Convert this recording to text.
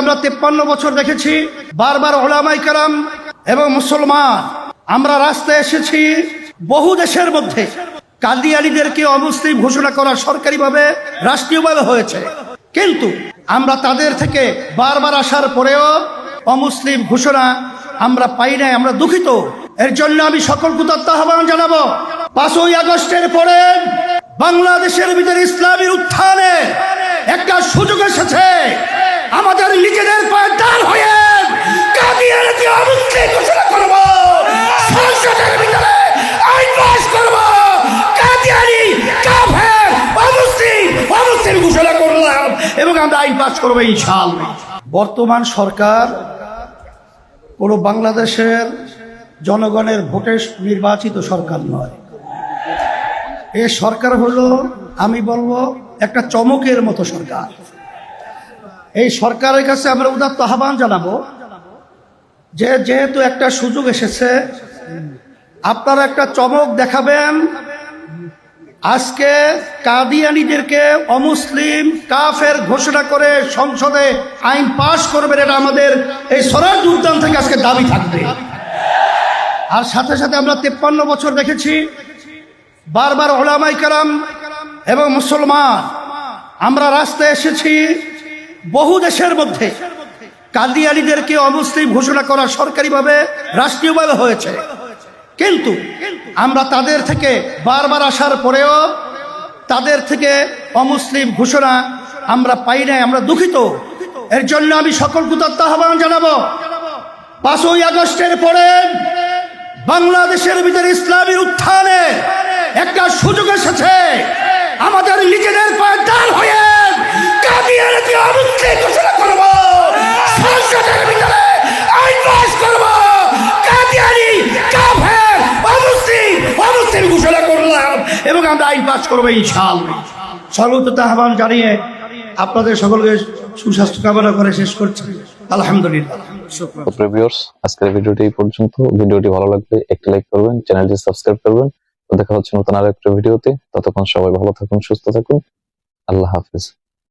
আমরা তেপ্পান্ন বছর দেখেছি, বারবার ওলামাই কালাম এবং মুসলমান, আমরা রাস্তায় এসেছি বহু দেশের মধ্যে। কাদিয়ানিদেরকে অমুসলিম ঘোষণা করা সরকারিভাবে, রাষ্ট্রীয়ভাবে হয়েছে। কিন্তু আমরা তাদের থেকে বারবার আসার পরেও অমুসলিম ঘোষণা আমরা পাই নাই, আমরা দুঃখিত। এর জন্য আমি সকল কুতত্ব আহ্বান জানাব। পাঁচই আগস্টের পরে বাংলাদেশের ভিতরে ইসলামী উত্থানে এবং আমরা আইন পাস করব ইনশাল বর্তমান সরকার কোনো বাংলাদেশের জনগণের ভোটে নির্বাচিত সরকার নয়। এ সরকার হলো, আমি বলব, একটা চমকের মতো সরকার। এই সরকারের কাছে আমরা উদাত্ত আহ্বান জানাব যে যেহেতু একটা সুযোগ এসেছে, আপনারা একটা চমক দেখাবেন আজকে কাদিয়ানিদেরকে অমুসলিম কাফের ঘোষণা করে সংসদে আইন পাশ করবেন এটা আমাদের এই সরার উদ্যান থেকে আজকে দাবি থাকবে। আর সাথে সাথে আমরা তেপ্পান্ন বছর দেখেছি বারবার ওলামাই কালাম এবং মুসলমান, আমরা রাস্তায় এসেছি বহু দেশের মধ্যে। কাদিয়ানিদেরকে অমুসলিম ঘোষণা করা সরকারিভাবে রাষ্ট্রীয়ভাবে হয়েছে। কিন্তু আমরা তাদের থেকে বারবার আসার পরেও তাদের থেকে অমুসলিম ঘোষণা আমরা পাই নাই, আমরা দুঃখিত। এর জন্য আমি সকল কুতত্ব আহ্বান জানাব। পাঁচই আগস্টের পরে বাংলাদেশের ভিতরে ইসলামী উত্থানে একটা সুযোগ এসেছে। আমাদের নিজেদের পায়ে দাঁড় হয়ে ঘোষণা করব। আমরা আইন পাশ করব ইনশাল সর্বত আহ্বান জানিয়ে আপনাদের সকলকে সুস্বাস্থ্য কামনা করে শেষ করছি। আলহামদুলিল্লাহ। আজকের ভিডিওটি পর্যন্ত। ভিডিওটি ভালো লাগলে একটি লাইক করবেন, চ্যানেলটি সাবস্ক্রাইব করবেন। দেখা হচ্ছে নতুন আরেকটা ভিডিওতে। ততক্ষণ সবাই ভালো থাকুন, সুস্থ থাকুন। আল্লাহ হাফিজ।